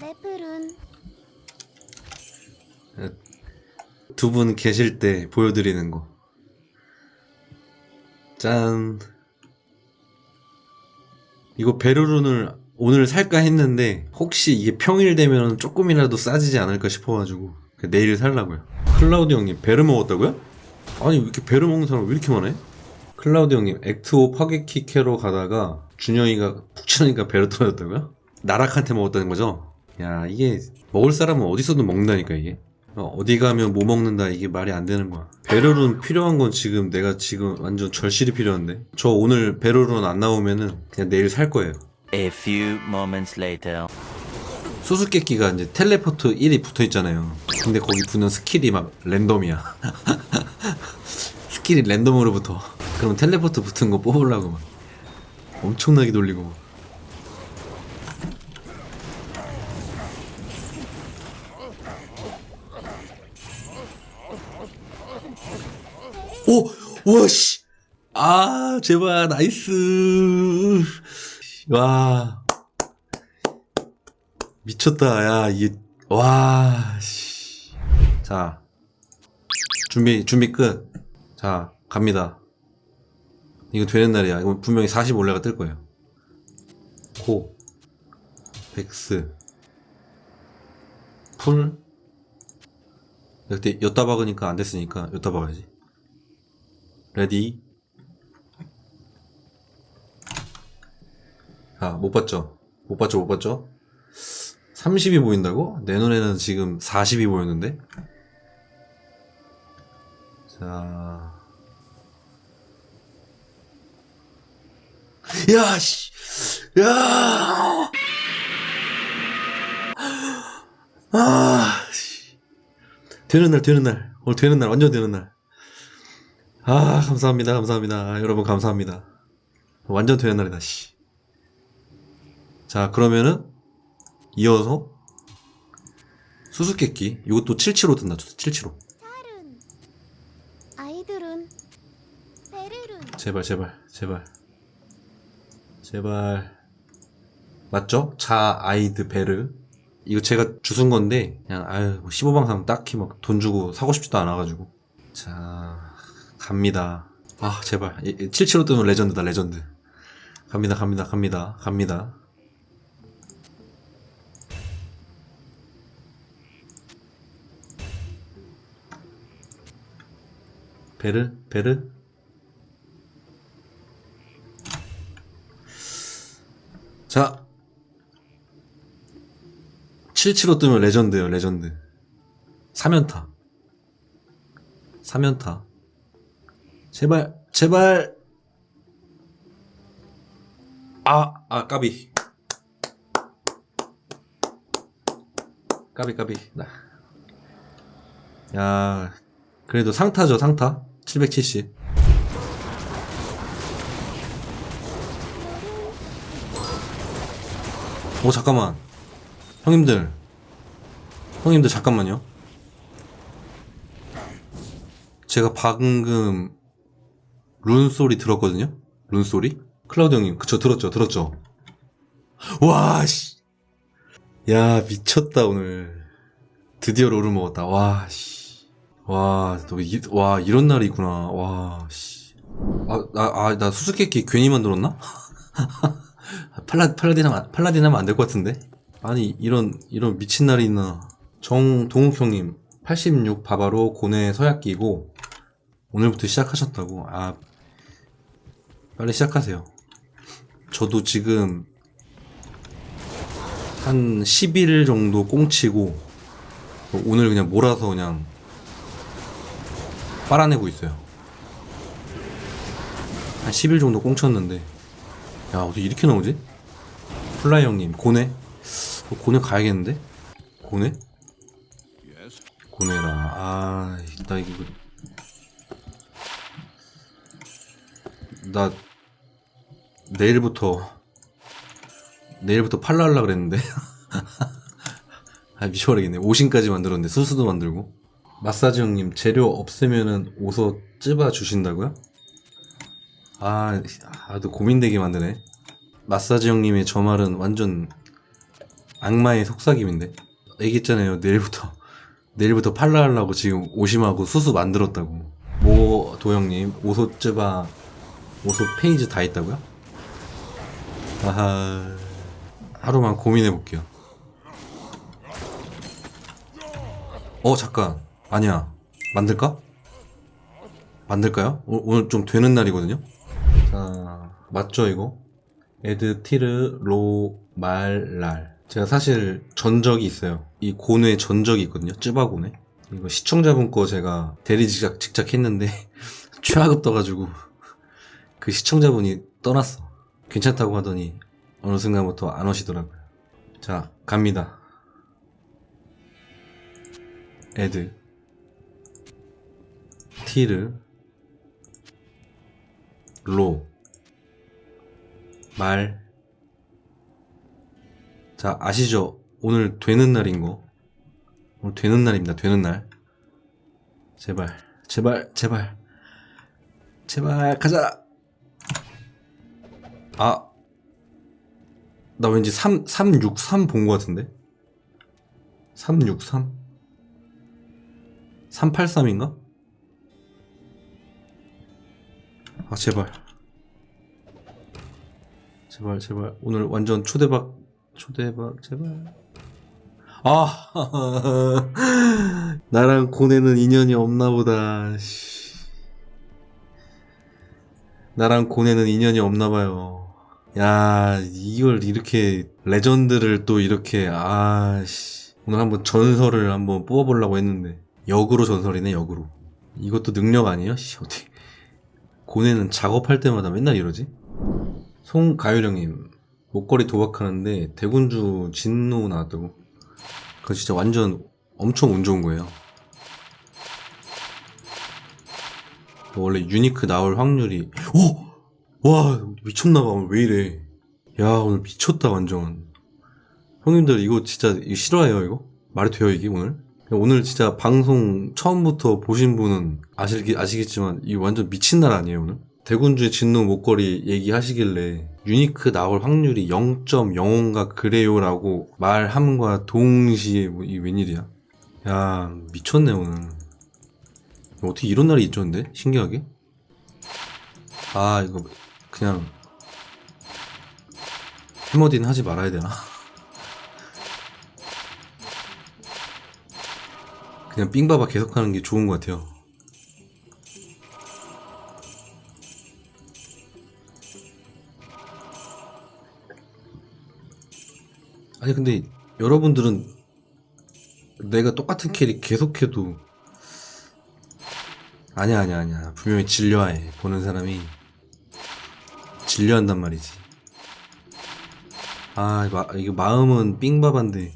레벨은 두 분 계실 때 보여드리는 거. 짠. 이거 베르룬을 오늘 살까 했는데 혹시 이게 평일 되면 조금이라도 싸지지 않을까 싶어가지고 그 내일 살라고요. 클라우드 형님 베르 먹었다고요? 아니 왜 이렇게 베르 먹는 사람 왜 이렇게 많아? 클라우드 형님 액트5 파괴키 캐로 가다가 준영이가 푹 치니까 베르 떨어졌다고요? 나락한테 먹었다는 거죠? 야 이게 먹을 사람은 어디서든 먹는다니까 이게 어, 어디 가면 뭐 먹는다 이게 말이 안 되는 거야 베르룬 필요한 건 지금 내가 지금 완전 절실히 필요한데 저 오늘 베르룬 안 나오면은 그냥 내일 살 거예요 A few moments later. 수수께끼가 이제 텔레포트 1이 붙어 있잖아요. 근데 거기 붙는 스킬이 막 랜덤이야. 스킬이 랜덤으로 붙어. 그럼 텔레포트 붙은 거 뽑으려고 막 엄청나게 돌리고. 오! 우와, 씨! 아, 제발, 나이스! 와. 미쳤다, 야, 이게, 와, 씨. 자. 준비, 준비 끝. 자, 갑니다. 이거 되는 날이야. 이거 분명히 40 올레가 뜰 거예요. 코. 백스. 풀. 그때 엿다 박으니까 안 됐으니까 엿다 박아야지. 레디. 아, 못 봤죠? 못 봤죠? 못 봤죠? 30이 보인다고? 내 눈에는 지금 40이 보였는데? 자. 야, 씨! 야! 아, 씨. 되는 날, 되는 날. 오늘 되는 날, 완전 되는 날. 아, 감사합니다, 감사합니다. 아, 여러분, 감사합니다. 완전 되는 날이다, 씨. 자, 그러면은, 이어서 수수께끼 이것도 77호 뜬다 77호 살은 아이들은 베르룬 제발 제발 제발 제발 맞죠? 자 아이드 베르 이거 제가 주순 건데 그냥 아유 뭐 15방상 딱히 막 돈 주고 사고 싶지도 않아가지고 자 갑니다. 아 제발. 77호 뜨면 레전드다 레전드. 갑니다 갑니다 갑니다 갑니다. 베르? 베르? 자. 77호 뜨면 레전드예요 레전드. 3연타. 3연타 제발 제발. 아, 아 까비. 까비 까비. 나. 야 그래도 상타죠 상타. 770 오 잠깐만. 형님들. 형님들 잠깐만요. 제가 방금 룬 소리 들었거든요 룬 소리 클라우드 형님 그쵸 들었죠 들었죠 와 씨 야 미쳤다 오늘 드디어 롤을 먹었다 와 씨 와, 또, 이, 와, 이런 날이 있구나. 와, 씨. 아, 나, 아, 나 수수께끼 괜히 만들었나? 팔라, 팔라딘 하면, 팔라딘 하면 안 될 것 같은데? 아니, 이런, 이런 미친 날이 있나. 정동욱 형님, 86 바바로 고뇌 서약 끼고, 오늘부터 시작하셨다고. 아, 빨리 시작하세요. 저도 지금, 한 10일 정도 꽁치고, 오늘 그냥 몰아서 그냥, 빨아내고 있어요. 한 10일 정도 꽁쳤는데, 야, 어떻게 이렇게 나오지? 플라이 형님, 고뇌? 어, 고뇌 가야겠는데? 고뇌? 고뇌라, 아, 나 이거, 나, 내일부터, 내일부터 팔라 하려 그랬는데. 아, 미쳐버리겠네. 오신까지 만들었는데, 수수도 만들고. 마사지 형님 재료 없으면은 옷어 찝어 주신다고요? 아, 아도 고민되게 만드네. 마사지 형님의 저 말은 완전 악마의 속삭임인데 얘기했잖아요 내일부터 내일부터 팔라 하려고 지금 오심하고 수수 만들었다고 모 도영님 오소쯔바 오소 페이지 다 있다고요? 아하. 하루만 고민해 볼게요. 어 잠깐. 아니야. 만들까? 만들까요? 오, 오늘 좀 되는 날이거든요? 자 맞죠 이거? 에드 티르 로 말랄. 제가 사실 전적이 있어요. 이 고뇌 전적이 있거든요. 쯔바고뇌. 이거 시청자분 거 제가 대리 직작 직작 했는데 최하급 떠가지고 그 시청자분이 떠났어 괜찮다고 하더니 어느 순간부터 안 오시더라고요 자 갑니다 에드 티르 로 말. 자, 아시죠? 오늘 되는 날인 거. 오늘 되는 날입니다. 되는 날. 제발, 제발, 제발. 제발, 가자! 아. 나 왠지 3, 363본거 같은데? 363? 383인가? 아, 제발. 제발 제발 오늘 완전 초대박 초대박 제발 아 나랑 고뇌는 인연이 없나 보다 씨. 나랑 고뇌는 인연이 없나 봐요 야 이걸 이렇게 레전드를 또 이렇게 아씨. 오늘 한번 전설을 한번 뽑아보려고 했는데. 역으로 전설이네 역으로. 이것도 능력 아니에요? 씨 어떻게. 고뇌는 작업할 때마다 맨날 이러지? 송가유령님 목걸이 도박하는데 대군주 진노 나왔다고 그거 진짜 완전 엄청 운 좋은 거예요. 원래 유니크 나올 확률이. 오! 와 미쳤나봐 왜 이래 야 오늘 미쳤다 완전 형님들 이거 진짜 이거 싫어해요 이거? 말이 돼요 이게 오늘? 오늘 진짜 방송 처음부터 보신 분은 아시겠, 아시겠지만 이거 완전 미친 날 아니에요 오늘? 대군주의 진노 목걸이 얘기하시길래 유니크 나올 확률이 0.05인가 그래요 라고 말함과 동시에 뭐 이 웬일이야? 야 미쳤네 오늘 어떻게 이런 날이 있었는데 신기하게 아 이거 그냥 해머딘 하지 말아야 되나? 그냥 삥바바 계속하는 게 좋은 것 같아요. 아니 근데 여러분들은 내가 똑같은 캐릭 계속해도 아니야 아니야 아니야 분명히 질려해 보는 사람이 질려한단 말이지. 아 이거, 마- 이거 마음은 삥바반데